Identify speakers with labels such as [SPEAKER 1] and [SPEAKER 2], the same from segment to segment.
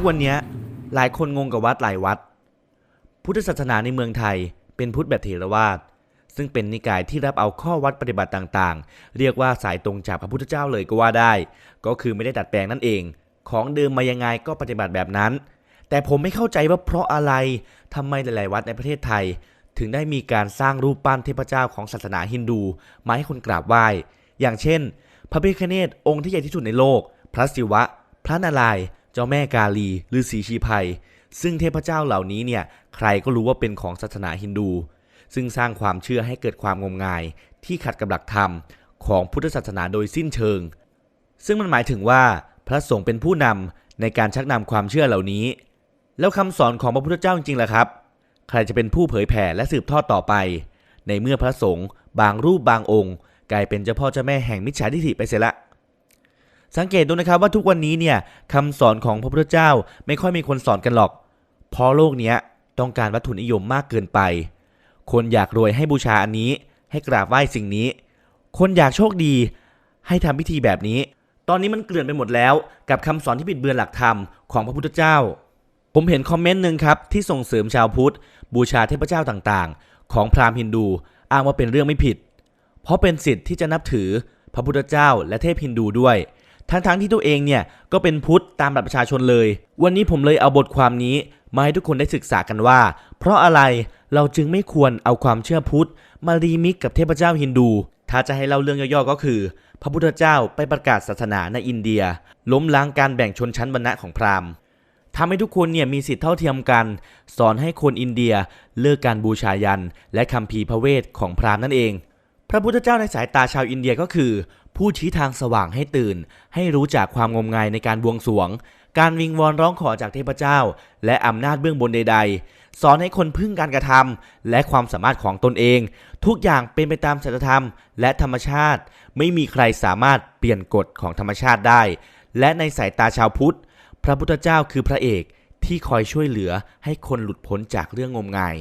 [SPEAKER 1] กวันนี้หลายคนงงกับวัดหลายวัด พุทธศาสนาในเมืองไทยเป็นพุทธแบบเถรวาทซึ่งเป็นนิกายที่รับเอาข้อวัดปฏิบัติต่างๆ เรียกว่าสายตรงจากพระพุทธเจ้าเลยก็ว่าได้ ก็คือไม่ได้ดัดแปลงนั่นเอง ของเดิมมายังไงก็ปฏิบัติแบบนั้น แต่ผมไม่เข้าใจว่าเพราะอะไรทำไมหลาย ๆ วัดในประเทศไทย ถึงได้มีการสร้างรูปปั้นเทพเจ้าของศาสนาฮินดูมาให้คนกราบไหว้ อย่างเช่น พระพิฆเนศองค์ที่ใหญ่ที่สุดในโลก พระศิวะ พระนารายณ์ เจ้าแม่กาลีหรือสีชีภัยซึ่งเทพเจ้าเหล่านี้เนี่ยใครก็รู้ว่าเป็นของศาสนาฮินดู ซึ่งสร้างความเชื่อให้เกิดความงมงาย ที่ขัดกับหลักธรรมของพุทธศาสนาโดยสิ้นเชิง ซึ่งมันหมายถึงว่าพระสงฆ์เป็นผู้นำในการชักนำความเชื่อเหล่านี้ แล้วคำสอนของพระพุทธเจ้าจริงๆล่ะครับ ใครจะเป็นผู้เผยแผ่และสืบทอดต่อไป ในเมื่อพระสงฆ์บางรูปบางองค์ กลายเป็นเจ้าพ่อเจ้าแม่แห่งมิจฉาทิฏฐิไปเสียละ สังเกตดูนะครับว่าทุกวันนี้เนี่ยคำสอนของพระพุทธเจ้าไม่ค่อยมีคนสอนกันหรอก เพราะโลกเนี้ยต้องการวัตถุนิยมมากเกินไป คนอยากรวยให้บูชาอันนี้ ให้กราบไหว้สิ่งนี้ คนอยากโชคดีให้ทำพิธีแบบนี้ ตอนนี้มันเกลื่อนไปหมดแล้ว กับคำสอนที่บิดเบือนหลักธรรมของพระพุทธเจ้า ผมเห็นคอมเมนต์หนึ่งครับที่ส่งเสริมชาวพุทธ บูชาเทพเจ้าต่างๆ ของพราหมณ์ฮินดู อ้างว่าเป็นเรื่องไม่ผิด เพราะเป็นสิทธิ์ที่จะนับถือพระพุทธเจ้าและเทพฮินดูด้วย ทั้งๆที่ตัวเองเนี่ยก็เป็นพุทธตามบัตรประชาชนเลย วันนี้ผมเลยเอาบทความนี้มาให้ทุกคนได้ศึกษากันว่า เพราะอะไรเราจึงไม่ควรเอาความเชื่อพุทธ มารีมิกกับเทพเจ้าฮินดู ถ้าจะให้เล่าเรื่องย่อๆก็คือ พระพุทธเจ้าไปประกาศศาสนาในอินเดีย ล้มล้างการแบ่งชนชั้นวรรณะของพราหมณ์ทำให้ทุกคนเนี่ยมีสิทธิเท่าเทียมกัน สอนให้คนอินเดียเลิกการบูชายัน และคัมภีพระเวทของพราหมณ์นั่นเอง พระพุทธเจ้าในสายตาชาวอินเดียก็คือ ผู้ชี้ทางสว่างให้ตื่น ให้รู้จากความงมงายในการบวงสรวง การวิงวอนร้องขอจากเทพเจ้า และอำนาจเบื้องบนใด ๆ สอนให้คนพึ่งการกระทำและความสามารถของตนเอง ทุกอย่างเป็นไปตามศีลธรรม และธรรมชาติ ไม่มีใครสามารถเปลี่ยนกฎของธรรมชาติได้ และในสายตาชาวพุทธ พระพุทธเจ้าคือพระเอกที่คอยช่วยเหลือให้คนหลุดพ้นจากเรื่องงมงาย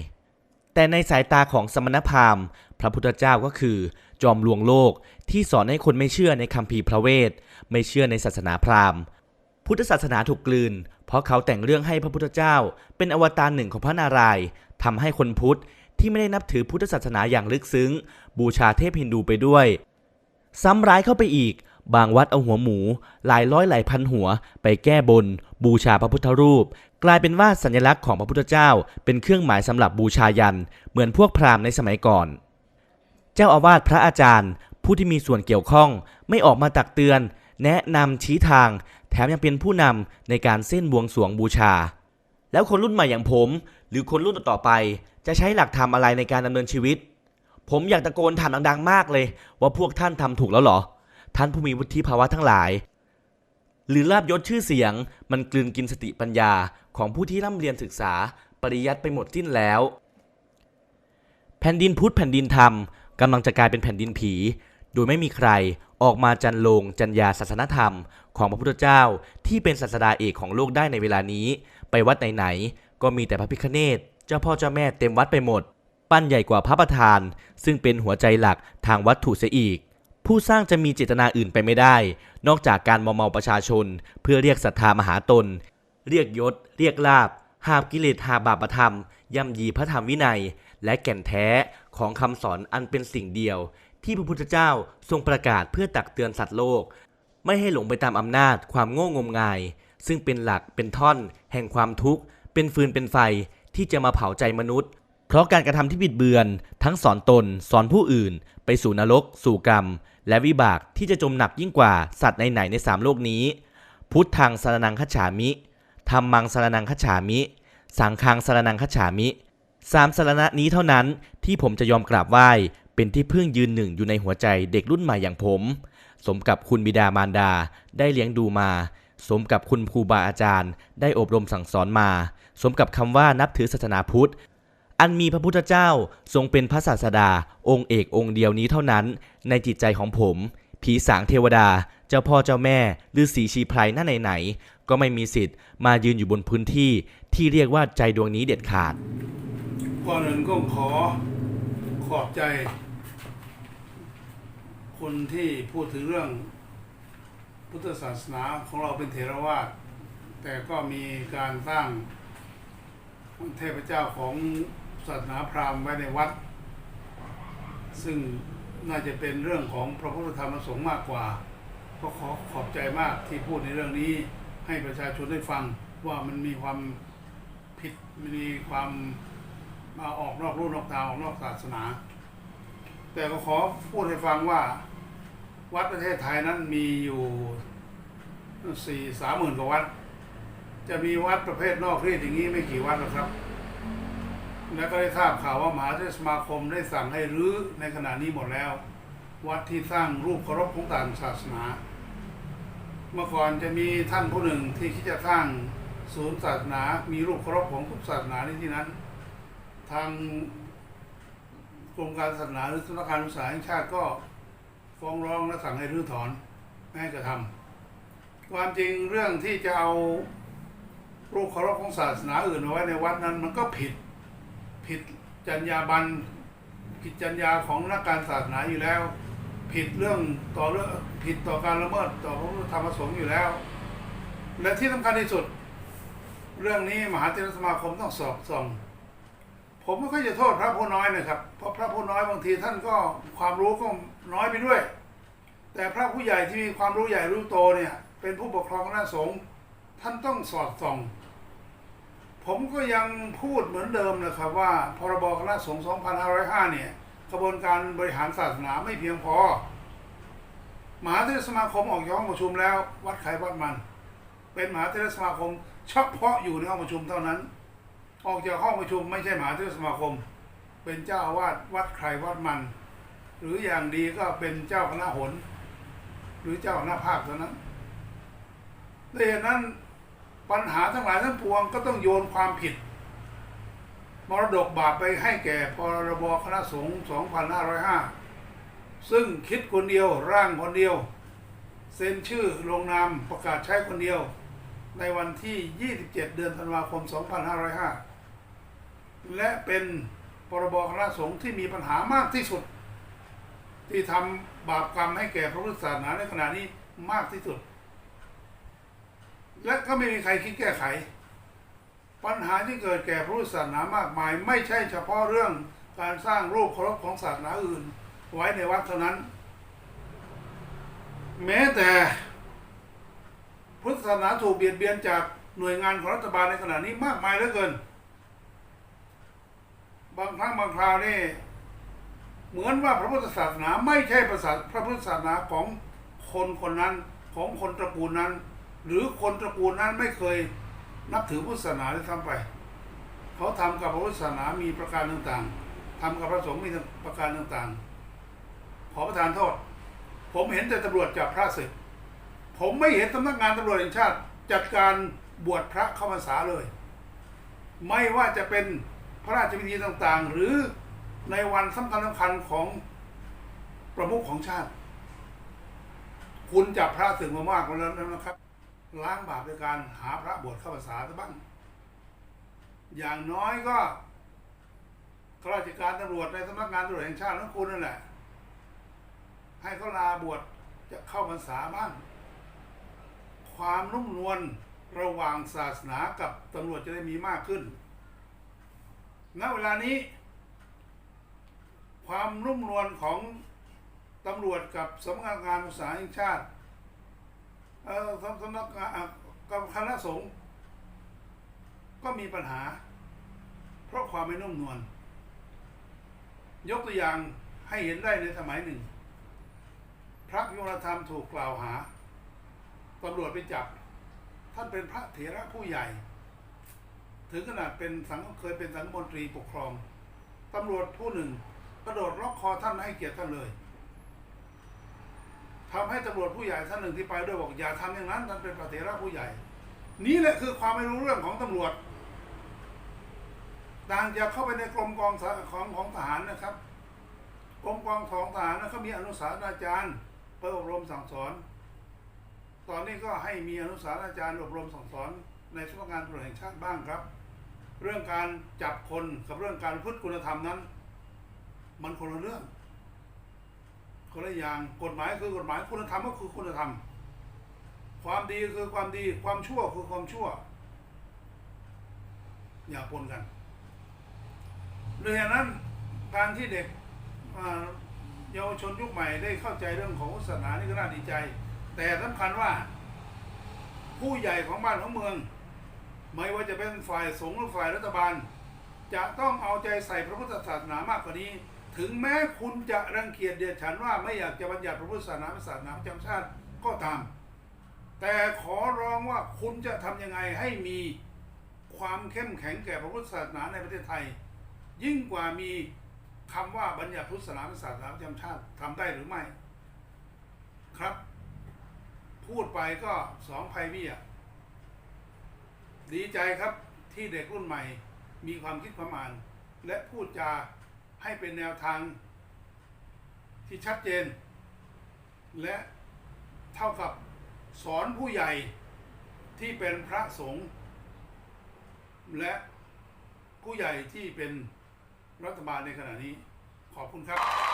[SPEAKER 1] แต่ในสายตาของสมณพราหมณ์ พระพุทธเจ้าก็คือ จอมลวงโลกที่สอนให้คนไม่เชื่อในคัมภีร์พระเวท ไม่เชื่อในศาสนาพราหมณ์ พุทธศาสนาถูกกลืน เพราะเขาแต่งเรื่องให้พระพุทธเจ้า เป็นอวตารหนึ่งของพระนารายณ์ทำให้คนพุทธที่ไม่ได้นับถือพุทธศาสนาอย่างลึกซึ้ง บูชาเทพฮินดูไปด้วย ซ้ำร้ายเข้าไปอีก บางวัดเอาหัวหมู หลายร้อยหลายพันหัว ไปแก้บน บูชาพระพุทธรูป กลายเป็นว่าสัญลักษณ์ของพระพุทธเจ้า เป็นเครื่องหมายสำหรับบูชายัน เหมือนพวกพราหมณ์ในสมัยก่อน เจ้าอาวาสพระอาจารย์ ผู้ที่มีส่วนเกี่ยวข้องไม่ออกมาตักเตือน แนะนำชี้ทาง แถมยังเป็นผู้นำในการเส้นบวงสรวงบูชา แล้วคนรุ่นใหม่อย่างผม หรือคนรุ่นต่อไป จะใช้หลักธรรมอะไรในการดำเนินชีวิต ผมอยากตะโกนถามดังๆ มากเลย ว่าพวกท่านทำถูกแล้วหรอ ท่านผู้มีวุฒิภาวะทั้งหลาย หรือลาบยศชื่อเสียง มันกลืนกินสติปัญญาของผู้ที่ร่ำเรียนศึกษาปริยัติไปหมดสิ้นแล้ว แผ่นดินพุทธแผ่นดินธรรม กำลังจะกลายเป็นแผ่นดินผี โดยไม่มีใครออกมาจันลงจัญญาศาสนธรรม ของพระพุทธเจ้าที่เป็นศาสดาเอกของโลกได้ในเวลานี้ ไปวัดไหนๆก็มีแต่พระพิฆเนศเจ้าพ่อเจ้าแม่เต็มวัดไปหมด ปั้นใหญ่กว่าพระประธาน ซึ่งเป็นหัวใจหลักทางวัตถุเสียอีก ผู้สร้างจะมีเจตนาอื่นไปไม่ได้ นอกจากการมอมเมาประชาชน เพื่อเรียกศรัทธามหาตน เรียกยศ เรียกลาบหาบกิเลสหาบาปธรรมย่ำยีพระธรรมวินัย และแก่นแท้ของคำสอนอันเป็นสิ่งเดียว ที่พระพุทธเจ้าทรงประกาศเพื่อตักเตือนสัตว์โลก ไม่ให้หลงไปตามอำนาจความโง่งมงาย ซึ่งเป็นหลักเป็นท่อน แห่งความทุกข์ เป็นฟืนเป็นไฟที่จะมาเผาใจมนุษย์ เพราะการกระทำที่บิดเบือน ทั้งสอนตน สอนผู้อื่น ไปสู่นรก สู่กรรม และวิบากที่จะจมหนักยิ่งกว่าสัตว์ในไหนในสามโลกนี้ พุทธังสารนังคัจฉามิธรรมังสารนังคัจฉามิ สังฆังสารนังคัจฉามิ สามสารณะนี้เท่านั้นที่ผมจะยอมกราบไหว้เป็นที่พึ่งยืนหนึ่งอยู่ในหัวใจเด็กรุ่นใหม่อย่างผม สมกับคุณบิดามารดาได้เลี้ยงดูมา สมกับคุณครูบาอาจารย์ ได้อบรมสั่งสอนมา สมกับคำว่านับถือศาสนาพุทธ อันมีพระพุทธเจ้าทรงเป็นพระศาสดา องค์เอกองค์เดียวนี้เท่านั้น ในจิตใจของผม ผีสางเทวดา เจ้าพ่อเจ้าแม่หรือสีชีไพรหน้าไหนๆก็ไม่มีสิทธิ์มายืนอยู่บนพื้นที่ที่เรียกว่าใจดวงนี้เด็ดขาด
[SPEAKER 2] ก่อนอื่นก็ขอขอบใจ คนที่พูดถึงเรื่อง พุทธศาสนาของเราเป็นเถรวาทแต่ก็มีการสร้างเทพเจ้าของศาสนาพราหมณ์ไว้ในวัด ซึ่งน่าจะเป็นเรื่องของพระพุทธธรรมประสงค์มากกว่า ก็ขอขอบใจมากที่พูดในเรื่องนี้ให้ประชาชนได้ฟังว่ามันมีความผิดมีความ มาออกนอกรูนอกทางออกนอกศาสนา แต่ก็ขอพูดให้ฟังว่า วัดประเทศไทยนั้นมีอยู่สี่สามหมื่นกว่าวัด จะมีวัดประเภทนอกรีดอย่างนี้ไม่กี่วัดหรอกครับ แล้วก็ได้ทราบข่าวว่ามหาเทรสมาคมได้สั่งให้รื้อในขณะนี้หมดแล้ว วัดที่สร้างรูปเคารพของต่างศาสนา เมื่อก่อนจะมีท่านผู้หนึ่งที่คิดจะสร้างศูนย์ศาสนา มีรูปเคารพของทุกศาสนาในที่นั้น ทางกรมการศาสนาหรือสำนักงานอุตสาแห่งชาติก็ฟ้องร้องและสั่งให้รื้อถอนไม่ให้กระทำความจริงเรื่องที่จะเอารูปเคารพของศาสนาอื่นมาไว้ในวัดนั้น มันก็ผิดผิดจรรยาบรรณผิดจรรยาของนักการศาสนาอยู่แล้ว ผิดเรื่องต่อเรื่องผิดต่อการละเมิดต่อพระธรรมสงค์อยู่แล้ว และที่สำคัญที่สุด เรื่องนี้มหาเถรสมาคมต้องสอบส่อง ผมไม่ค่อยจะโทษพระผู้น้อยนะครับเพราะพระผู้น้อยบางทีท่านก็ความรู้ก็น้อยไปด้วย แต่พระผู้ใหญ่ที่มีความรู้ใหญ่รู้โตเนี่ยเป็นผู้ปกครองคณะสงฆ์ท่านต้องสอดส่อง ผมก็ยังพูดเหมือนเดิมนะครับว่าพรบคณะสงฆ์2505 เนี่ยกระบวนการบริหารศาสนาไม่เพียงพอมหาเถรสมาคมออกจากห้องประชุมแล้ว วัดใครวัดมัน เป็นมหาเถรสมาคมเฉพาะอยู่ในห้องประชุมเท่านั้น ออกจากห้องประชุมไม่ใช่มหาเถรสมาคม เป็นเจ้าอาวาสวัดใครวัดมัน หรืออย่างดีก็เป็นเจ้าคณะหนหรือเจ้าคณะภาคเท่านั้นด้วยเหตุนั้นปัญหาทั้งหลายทั้งปวงก็ต้องโยนความผิด มรดกบาปไปให้แก่พรบคณะสงฆ์2505 ซึ่งคิดคนเดียวร่างคนเดียว เซ็นชื่อลงนามประกาศใช้คนเดียว ในวันที่ 27 เดือนธันวาคม 2505 และเป็นพรบคณะสงฆ์ที่มีปัญหามากที่สุด ที่ทำบาปกรรมให้แก่พระพุทธศาสนาในขณะนี้มากที่สุด และก็ไม่มีใครคิดแก้ไข ปัญหาที่เกิดแก่พระพุทธศาสนามากมาย ไม่ใช่เฉพาะเรื่องการสร้างรูปเคารพของศาสนาอื่น ไว้ในวัดเท่านั้น แม้แต่พุทธศาสนาถูกเบียดเบียนจากหน่วยงานของรัฐบาลในขณะนี้มากมายเหลือเกิน บางครั้งบางคราวนี่เหมือนว่าพระพุทธศาสนาไม่ใช่ประสาพระพุทธศาสนาของคนคนนั้นของคนตระกูลนั้น หรือคนตระกูลนั้นไม่เคยนับถือพุทธศาสนาเลยซ้ำไป เขาทำกับพระพุทธศาสนามีประการต่างๆทำกับพระสงฆ์มีประการต่างๆ ขอประทานโทษ ผมเห็นแต่ตำรวจจับพระศึก ผมไม่เห็นสำนักงานตำรวจแห่งชาติจัดการบวชพระเข้าพรรษาเลย ไม่ว่าจะเป็น ระราชพิธีต่างๆ หรือในวันสำคัญสำคัญของประมุขของชาติ คุณจับพระศึกมามากแล้วนะครับ ล้างบาปโดยการหาพระบวชเข้าพรรษาซะบ้าง อย่างน้อยก็ข้าราชการตำรวจในสำนักงานตำรวจแห่งชาติทั้งคุณนั่นแหละ ให้เขาลาบวชจะเข้าพรรษาบ้าง ความนุ่มนวลระหว่างศาสนากับตำรวจจะได้มีมากขึ้น ณเวลานี้ ความนุ่มนวลของตำรวจกับสำนักงานอุตสาหแห่งชาติเออสำนักงานกับคณะสงฆ์ก็มีปัญหา เพราะความไม่นุ่มนวลยกตัวอย่างให้เห็นได้ในสมัยหนึ่ง พระยุรธรรมถูกกล่าวหาตำรวจไปจับ ท่านเป็นพระเถระผู้ใหญ่ ถึงขนาดเป็นสังเคยเป็นสังฆมนตรีปกครองตำรวจผู้หนึ่งกระโดดล็อกคอท่านให้เกียรติท่านเลยทำให้ตำรวจผู้ใหญ่ท่านหนึ่งที่ไปด้วยบอกอย่าทำอย่างนั้นท่านเป็นพระเถระผู้ใหญ่ นี่แหละคือความไม่รู้เรื่องของตำรวจต่างจากเข้าไปในกรมกองของของทหารนะครับ กรมกองของทหารนะเขามีอนุสาวราจารย์ไปอบรมสั่งสอน ตอนนี้ก็ให้มีอนุสาวราจารย์อบรมสั่งสอนในสำนักงานตำรวจแห่งชาติบ้างครับ เรื่องการจับคนกับเรื่องการพฤติคุณธรรมนั้น มันคนละเรื่อง คนละอย่างกฎหมายคือกฎหมายคุณธรรมก็คือคุณธรรม ความดีคือความดีความชั่วคือความชั่ว อย่าปนกันเลยฉะนั้นการที่เด็กเยาวชนยุคใหม่ได้เข้าใจเรื่องของศาสนานี่ก็น่าดีใจ แต่สำคัญว่าผู้ใหญ่ของบ้านของเมือง ไม่ว่าจะเป็นฝ่ายสงฆ์หรือฝ่ายรัฐบาล จะต้องเอาใจใส่พระพุทธศาสนามากกว่านี้ ถึงแม้คุณจะรังเกียจเดียดฉันว่าไม่อยากจะบัญญัติพระพุทธศาสนาเป็นศาสนาประจำชาติก็ตาม แต่ขอร้องว่าคุณจะทำยังไงให้มีความเข้มแข็งแก่พระพุทธศาสนาในประเทศไทย ยิ่งกว่ามีคำว่าบัญญัติพุทธศาสนาเป็นศาสนาประจำชาติทำได้หรือไม่ ครับ พูดไปก็สองภัยเบี้ย ดีใจครับที่เด็กรุ่นใหม่มีความคิดความอ่าน และพูดจาให้เป็นแนวทางที่ชัดเจน และเท่ากับสอนผู้ใหญ่ที่เป็นพระสงฆ์และผู้ใหญ่ที่เป็นรัฐบาลในขณะนี้ขอบคุณครับ